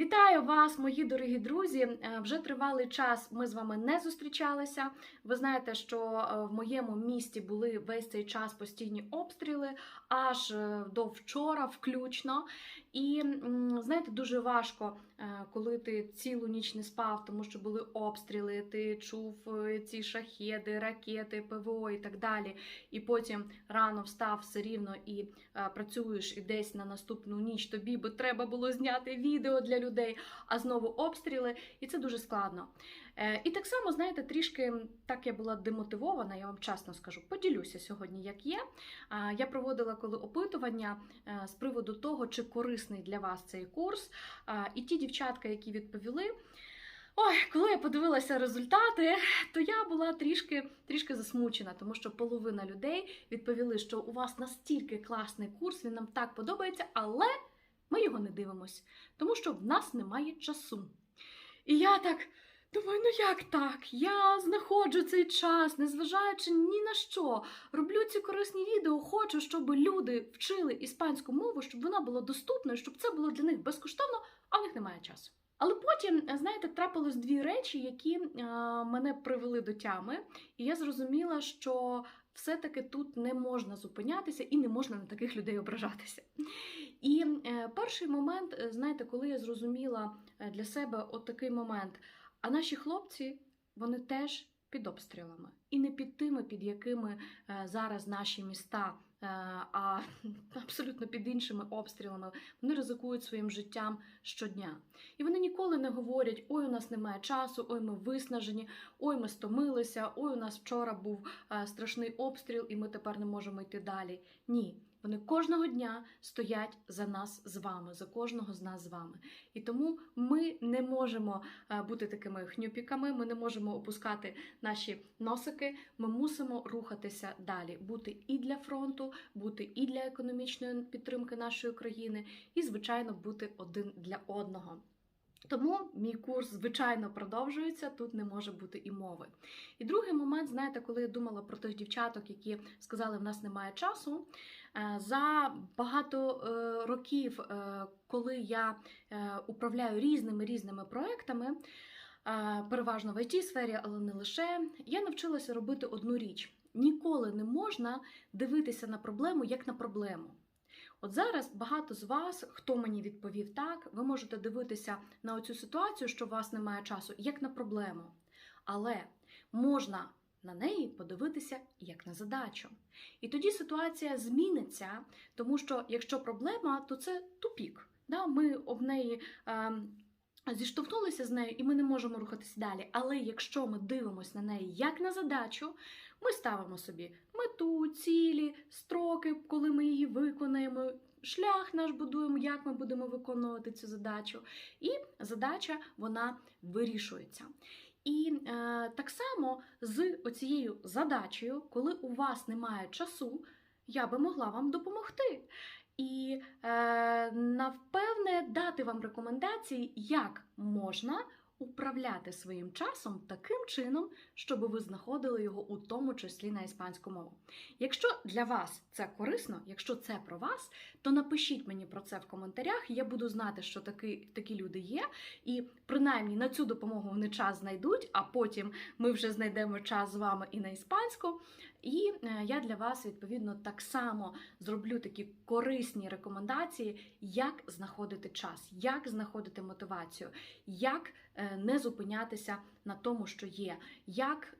Вітаю вас, мої дорогі друзі. Е, Вже тривалий час ми з вами не зустрічалися. Ви знаєте, що е, в моєму місті були весь цей час постійні обстріли, аж е, до вчора, включно. І знаєте, дуже важко, коли ти цілу ніч не спав, тому що були обстріли, ти чув ці шахеди, ракети, ПВО і так далі. І потім рано встав все рівно і працюєш і десь на наступну ніч тобі би треба було зняти відео для людей, а знову обстріли, і це дуже складно. Е, І так само, знаєте, трішки так я була демотивована, я вам чесно скажу, поділюся сьогодні, як є. А, Я проводила коли опитування е, з приводу того, чи корисний для вас цей курс. І ті дівчатка, які відповіли. Ой, коли я подивилася результати, то я була трішки, трішки засмучена, тому що половина людей відповіли, що у вас настільки класний курс, він нам так подобається, але ми його не дивимось, тому що в нас немає часу. І я так думаю, ну як так? Я знаходжу цей час, незважаючи ні на що. Роблю ці корисні відео, хочу, щоб люди вчили іспанську мову, щоб вона була доступною, щоб це було для них безкоштовно, а в них немає часу. Але потім, знаєте, трапилось дві речі, які мене привели до тями, і я зрозуміла, що все-таки тут не можна зупинятися і не можна на таких людей ображатися. І е, перший момент, е, знаєте, коли я зрозуміла е, для себе от такий момент, а наші хлопці, вони теж під обстрілами. І не під тими, під якими е, зараз наші міста, е, а абсолютно під іншими обстрілами, вони ризикують своїм життям щодня. І вони ніколи не говорять: ой, у нас немає часу, ой, ми виснажені, ой, ми стомилися, ой, у нас вчора був е, страшний обстріл, і ми тепер не можемо йти далі. Ні. Вони кожного дня стоять за нас з вами, за кожного з нас з вами. І тому ми не можемо е, бути такими хнюпіками, ми не можемо опускати наші носики. Ми мусимо рухатися далі, бути і для фронту, бути і для економічної підтримки нашої країни, і, звичайно, бути один для одного. Тому мій курс, звичайно, продовжується, тут не може бути і мови. І другий момент, знаєте, коли я думала про тих дівчаток, які сказали, в нас немає часу. Е, За багато е, років, е, коли я управляю різними різними проектами, переважно в it сфері, але не лише, я навчилася робити одну річ: ніколи не можна дивитися на проблему як на проблему. От зараз багато з вас, хто мені відповів так, ви можете дивитися на оцю ситуацію, що у вас немає часу, як на проблему. Але можна на неї подивитися як на задачу. І тоді ситуація зміниться, тому що якщо проблема, то це тупік. Да? Ми об неї. Е, Зіштовхнулися з нею, і ми не можемо рухатися далі. Але якщо ми дивимося на неї як на задачу, ми ставимо собі мету, цілі, строки, коли ми її виконаємо, шлях наш будуємо, як ми будемо виконувати цю задачу. І задача вона вирішується. І е, так само з оцією задачею, коли у вас немає часу, я би могла вам допомогти. І е, навпевне дати вам рекомендації, як можна управляти своїм часом таким чином, щоб ви знаходили його у тому числі на іспанську мову. Якщо для вас це корисно, якщо це про вас, то напишіть мені про це в коментарях. Я буду знати, що такі, такі люди є, і принаймні на цю допомогу вони час знайдуть, а потім ми вже знайдемо час з вами і на іспанську. І е, я для вас відповідно так само зроблю такі корисні рекомендації, як знаходити час, як знаходити мотивацію, як е, не зупинятися на тому, що є, як.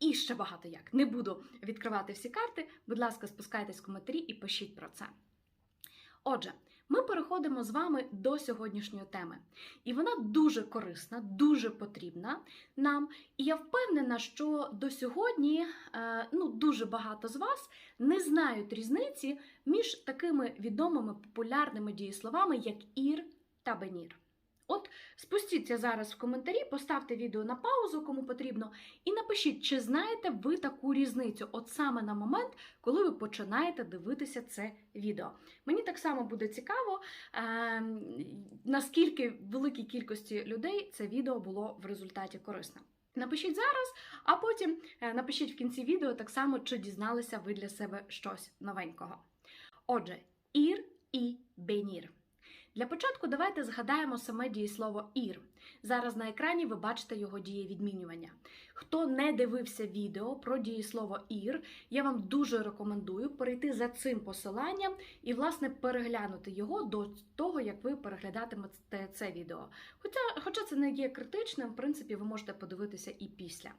І ще багато як. Не буду відкривати всі карти. Будь ласка, спускайтесь в коментарі і пишіть про це. Отже, ми переходимо з вами до сьогоднішньої теми. І вона дуже корисна, дуже потрібна нам. І я впевнена, що до сьогодні е, ну, дуже багато з вас не знають різниці між такими відомими популярними дієсловами, як ір та бенір. От спустіться зараз в коментарі, поставте відео на паузу, кому потрібно, і напишіть, чи знаєте ви таку різницю, от саме на момент, коли ви починаєте дивитися це відео. Мені так само буде цікаво, е, наскільки великій кількості людей це відео було в результаті корисне. Напишіть зараз, а потім е, напишіть в кінці відео так само, чи дізналися ви для себе щось новенького. Отже, ір і бенір. Для початку давайте згадаємо саме дієслово ір. Зараз на екрані ви бачите його дієвідмінювання. Хто не дивився відео про дієслово ір, я вам дуже рекомендую перейти за цим посиланням і, власне, переглянути його до того, як ви переглядатимете це відео. Хоча, хоча це не є критичним, в принципі, ви можете подивитися і після.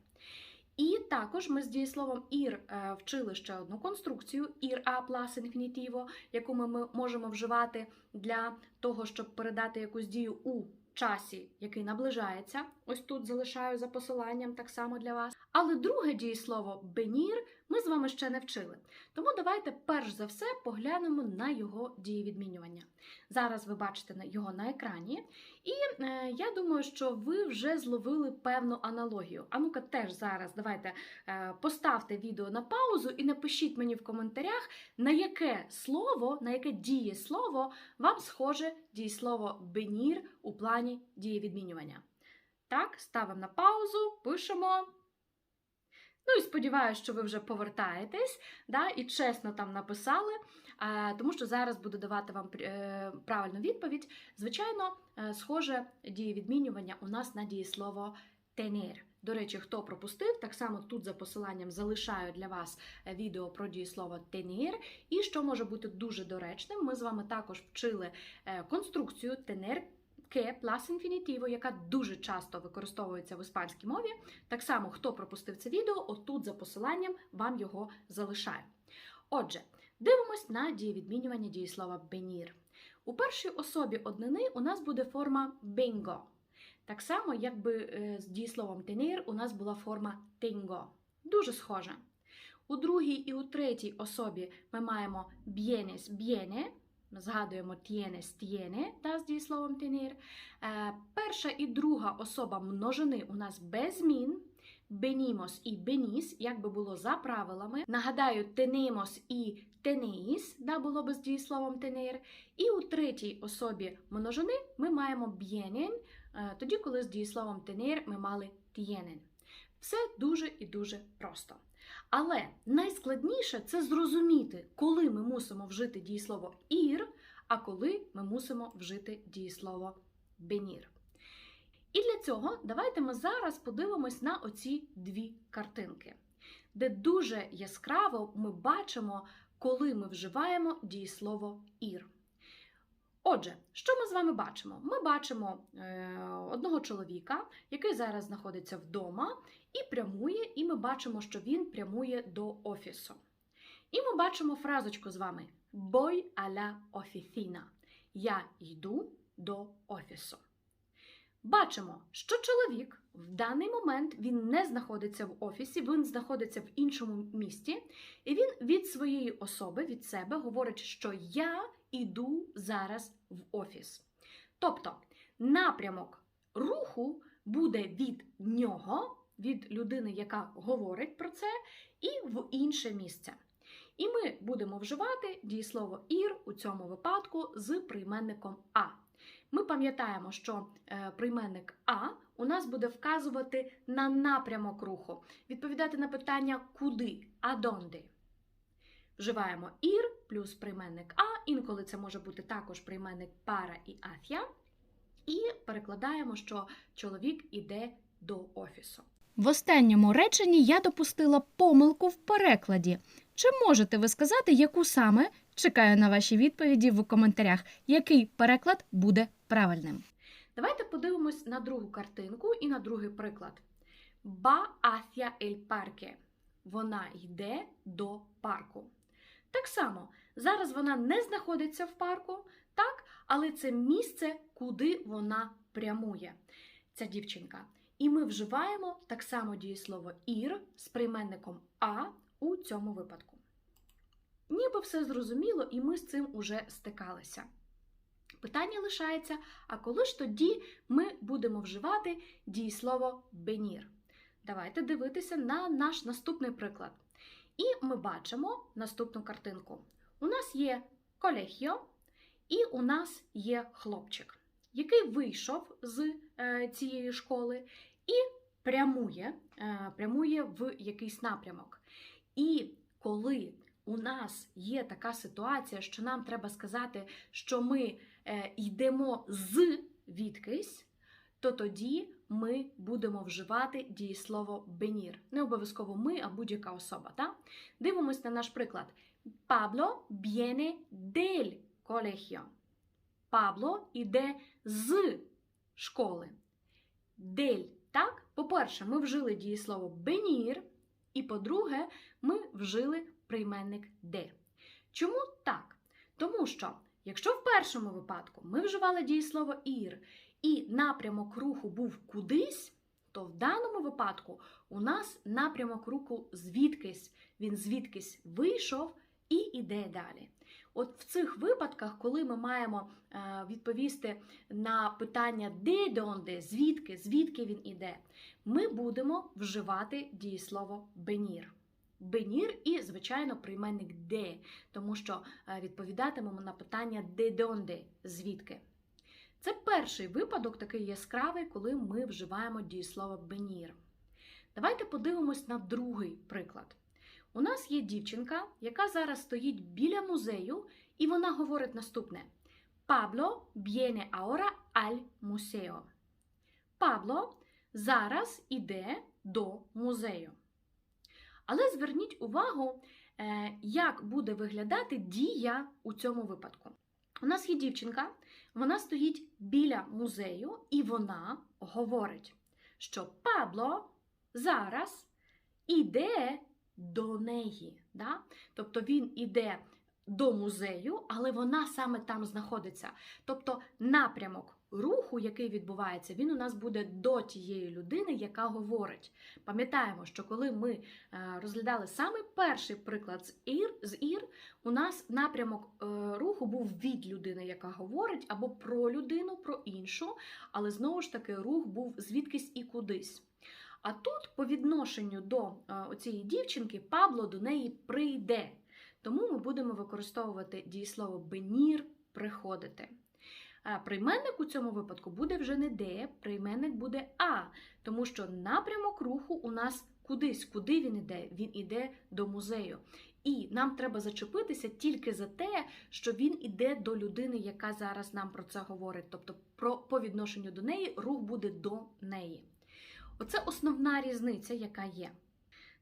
І також ми з дієсловом ір е, вчили ще одну конструкцію ір а плюс інфінітіво, яку ми можемо вживати для того, щоб передати якусь дію у часі, який наближається. Ось тут залишаю за посиланням так само для вас. Але друге дієслово бенір ми з вами ще не вчили. Тому давайте перш за все поглянемо на його дієвідмінювання. Зараз ви бачите його на екрані, і е, я думаю, що ви вже зловили певну аналогію. А ну-ка теж зараз давайте е, поставте відео на паузу і напишіть мені в коментарях, на яке слово, на яке дієслово вам схоже дієслово бенір у плані дієвідмінювання. Так, ставимо на паузу, пишемо. Ну і сподіваюся, що ви вже повертаєтесь да, і чесно там написали, тому що зараз буду давати вам е, правильну відповідь. Звичайно, е, схоже дієвідмінювання у нас на дієслово тенер. До речі, хто пропустив, так само тут за посиланням залишаю для вас е, відео про дієслово тенер. І що може бути дуже доречним, ми з вами також вчили конструкцію тенер ке плюс інфінітіво, яка дуже часто використовується в іспанській мові. Так само, хто пропустив це відео, отут за посиланням вам його залишаю. Отже, дивимось на дієвідмінювання дієслова бенір. У першій особі однини у нас буде форма бенго. Так само, якби е, з дієсловом тенір у нас була форма тенго. Дуже схоже. У другій і у третій особі ми маємо bienes, biene, згадуємо tienes, tiene, та, з дієсловом тенір. Е, перша і друга особа множини у нас без змін. Бенімос і беніс, як би було за правилами. Нагадаю, тенемос і тенеїс, да, було би з дієсловом тенер. І у третій особі множини ми маємо б'єнен, тоді, коли з дієсловом тенер ми мали т'єнен. Все дуже і дуже просто. Але найскладніше це зрозуміти, коли ми мусимо вжити дієслово ір, а коли ми мусимо вжити дієслово бенір. І для цього давайте ми зараз подивимось на оці дві картинки, де дуже яскраво ми бачимо, коли ми вживаємо дієслово ір. Отже, що ми з вами бачимо? Ми бачимо е, одного чоловіка, який зараз знаходиться вдома, і прямує, і ми бачимо, що він прямує до офісу. І ми бачимо фразочку з вами a la oficina. Я йду до офісу. Бачимо, що чоловік в даний момент він не знаходиться в офісі, він знаходиться в іншому місті, і він від своєї особи, від себе говорить, що я іду зараз в офіс. Тобто напрямок руху буде від нього, від людини, яка говорить про це, і в інше місце. І ми будемо вживати дієслово ір у цьому випадку з прийменником А. Ми пам'ятаємо, що е, прийменник А у нас буде вказувати на напрямок руху, відповідати на питання куди, адонди. Вживаємо ір плюс прийменник А, інколи це може бути також прийменник пара і афя. І перекладаємо, що чоловік іде до офісу. В останньому реченні я допустила помилку в перекладі. Чи можете ви сказати, яку саме? Чекаю на ваші відповіді в коментарях, який переклад буде правильним. Давайте подивимось на другу картинку і на другий приклад. Ба hacia el parque. Вона йде до парку. Так само, зараз вона не знаходиться в парку, так, але це місце, куди вона прямує, ця дівчинка. І ми вживаємо так само дієслово ір з прийменником А у цьому випадку. Ніби все зрозуміло, і ми з цим уже стикалися. Питання лишається: а коли ж тоді ми будемо вживати дієслово бенір? Давайте дивитися на наш наступний приклад. І ми бачимо наступну картинку. У нас є колегіо, і у нас є хлопчик, який вийшов з е, цієї школи і прямує, е, прямує в якийсь напрямок. І коли у нас є така ситуація, що нам треба сказати, що ми е, йдемо з відкись, то тоді ми будемо вживати дієслово бенір. Не обов'язково ми, а будь-яка особа. Так? Дивимось на наш приклад. Пабло viene del colegio. Пабло іде з школи. Дель, так? По-перше, ми вжили дієслово бенір, і по-друге, ми вжили прийменник де. Чому так? Тому що, якщо в першому випадку ми вживали дієслово ір, і напрямок руху був кудись, то в даному випадку у нас напрямок руху звідкись. Він звідкись вийшов і йде далі. От в цих випадках, коли ми маємо е, відповісти на питання де донде, звідки, звідки він іде, ми будемо вживати дієслово бенір. Бенір і, звичайно, прийменник де, тому що е, відповідатимемо на питання де донде, звідки. Це перший випадок, такий яскравий, коли ми вживаємо дієслово бенір. Давайте подивимось на другий приклад. У нас є дівчинка, яка зараз стоїть біля музею, і вона говорить наступне: Пабло viene ahora al museo. Пабло зараз іде до музею. Але зверніть увагу, е, як буде виглядати дія у цьому випадку. У нас є дівчинка, вона стоїть біля музею, і вона говорить, що Пабло зараз іде до неї. Да? Тобто він іде до музею, але вона саме там знаходиться. Тобто напрямок руху, який відбувається, він у нас буде до тієї людини, яка говорить. Пам'ятаємо, що коли ми е, розглядали саме перший приклад з ір, з ір, у нас напрямок е, руху був від людини, яка говорить, або про людину, про іншу, але знову ж таки рух був звідкись і кудись. А тут, по відношенню до е, цієї дівчинки, Пабло до неї прийде. Тому ми будемо використовувати дієслово бенір приходити. Е, Прийменник у цьому випадку буде вже не де, прийменник буде а, тому що напрямок руху у нас кудись, куди він іде? Він іде до музею. І нам треба зачепитися тільки за те, що він іде до людини, яка зараз нам про це говорить. Тобто, про, по відношенню до неї рух буде до неї. Оце основна різниця, яка є.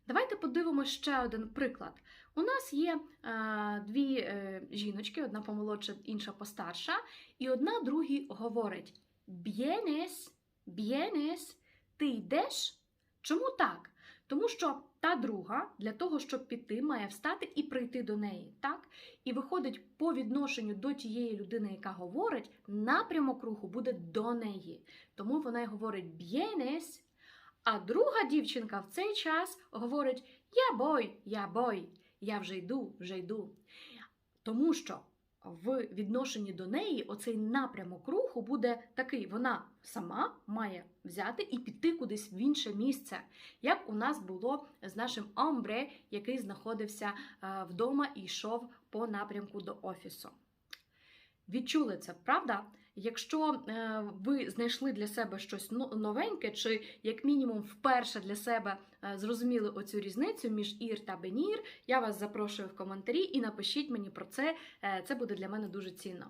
Давайте подивимося ще один приклад. У нас є е, дві е, жіночки, одна помолодша, інша постарша, і одна другій говорить: Б'єнес, б'єнес, ти йдеш? Чому так? Тому що та друга для того, щоб піти, має встати і прийти до неї. так? І виходить по відношенню до тієї людини, яка говорить, напрямок руху буде до неї. Тому вона й говорить б'єнес, а друга дівчинка в цей час говорить: Я бой, я бой, я вже йду, вже йду. Тому що в відношенні до неї оцей напрямок руху буде такий: вона сама має взяти і піти кудись в інше місце, як у нас було з нашим омбре, який знаходився е, вдома і йшов по напрямку до офісу. Відчули це, правда? Якщо е, ви знайшли для себе щось новеньке, чи як мінімум вперше для себе е, зрозуміли оцю різницю між ір та бенір, я вас запрошую в коментарі і напишіть мені про це. Е, це буде для мене дуже цінно.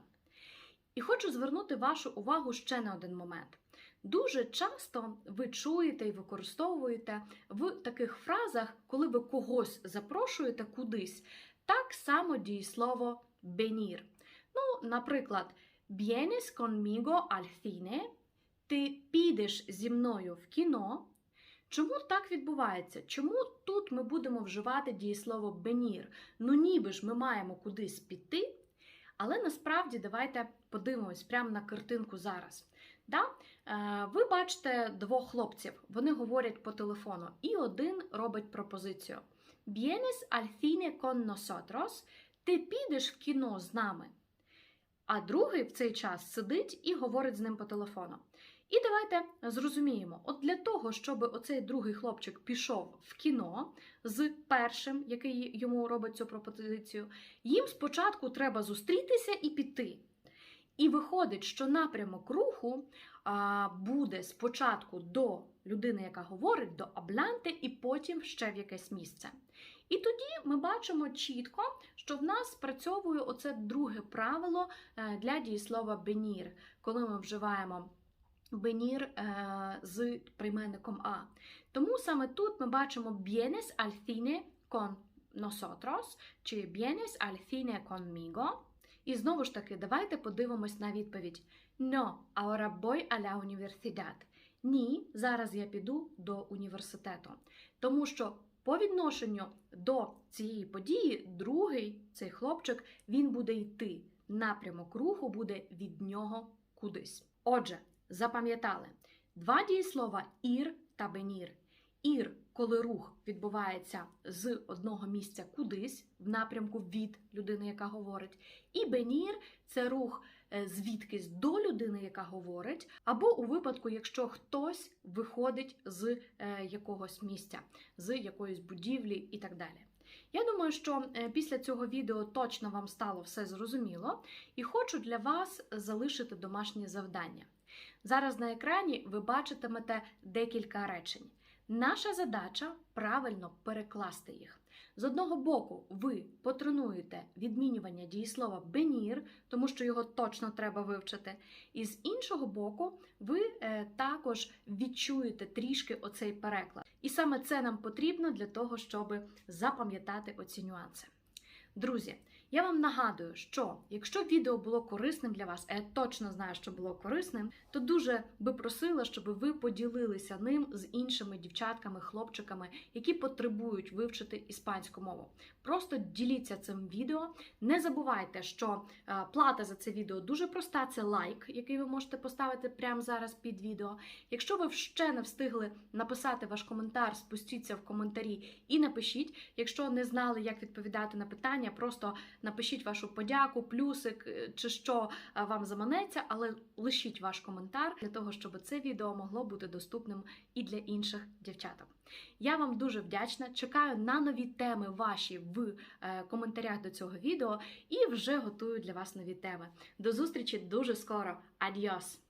І хочу звернути вашу увагу ще на один момент. Дуже часто ви чуєте і використовуєте в таких фразах, коли ви когось запрошуєте кудись, так само дієслово бенір. Ну, наприклад, vienes conmigo al cine, ти підеш зі мною в кіно. Чому так відбувається? Чому тут ми будемо вживати дієслово бенір? Ну, ніби ж ми маємо кудись піти, але насправді давайте подивимось прямо на картинку зараз. Да? Е, ви бачите двох хлопців, вони говорять по телефону, і один робить пропозицію: Vienes al cine con ти підеш в кіно з нами. А другий в цей час сидить і говорить з ним по телефону. І давайте зрозуміємо: от для того, щоб оцей другий хлопчик пішов в кіно з першим, який йому робить цю пропозицію, їм спочатку треба зустрітися і піти. І виходить, що напрямок руху а, буде спочатку до людини, яка говорить, до абланти, і потім ще в якесь місце. І тоді ми бачимо чітко, що в нас спрацьовує оце друге правило е, для дієслова бенір, коли ми вживаємо бенір е, з прийменником а. Тому саме тут ми бачимо al cine con nosotros чи bienes al cine conmigo. І знову ж таки, давайте подивимось на відповідь. No, ahora voy a la universidad. Ні, зараз я піду до університету. Тому що по відношенню до цієї події, другий цей хлопчик він буде йти. Напрямок руху буде від нього кудись. Отже, запам'ятали два дієслова ір та бенір. Ір, коли рух відбувається з одного місця кудись, в напрямку від людини, яка говорить. І бенір це рух звідкись до людини, яка говорить, або у випадку, якщо хтось виходить з е, якогось місця, з якоїсь будівлі і так далі. Я думаю, що е, після цього відео точно вам стало все зрозуміло, і хочу для вас залишити домашнє завдання. Зараз на екрані ви бачитимете декілька речень. Наша задача правильно перекласти їх. З одного боку, ви потренуєте відмінювання дієслова бенір, тому що його точно треба вивчити. І з іншого боку, ви е, також відчуєте трішки оцей переклад. І саме це нам потрібно для того, щоб запам'ятати оці нюанси. Друзі, я вам нагадую, що якщо відео було корисним для вас, а я точно знаю, що було корисним, то дуже би просила, щоб ви поділилися ним з іншими дівчатками, хлопчиками, які потребують вивчити іспанську мову. Просто діліться цим відео. Не забувайте, що е, плата за це відео дуже проста: це лайк, який ви можете поставити прямо зараз під відео. Якщо ви ще не встигли написати ваш коментар, спустіться в коментарі і напишіть. Якщо не знали, як відповідати на питання, просто напишіть вашу подяку, плюсик е, чи що е, вам заманеться, але лишіть ваш коментар для того, щоб це відео могло бути доступним і для інших дівчаток. Я вам дуже вдячна. Чекаю на нові теми ваші в е, коментарях до цього відео і вже готую для вас нові теми. До зустрічі дуже скоро. Адіос!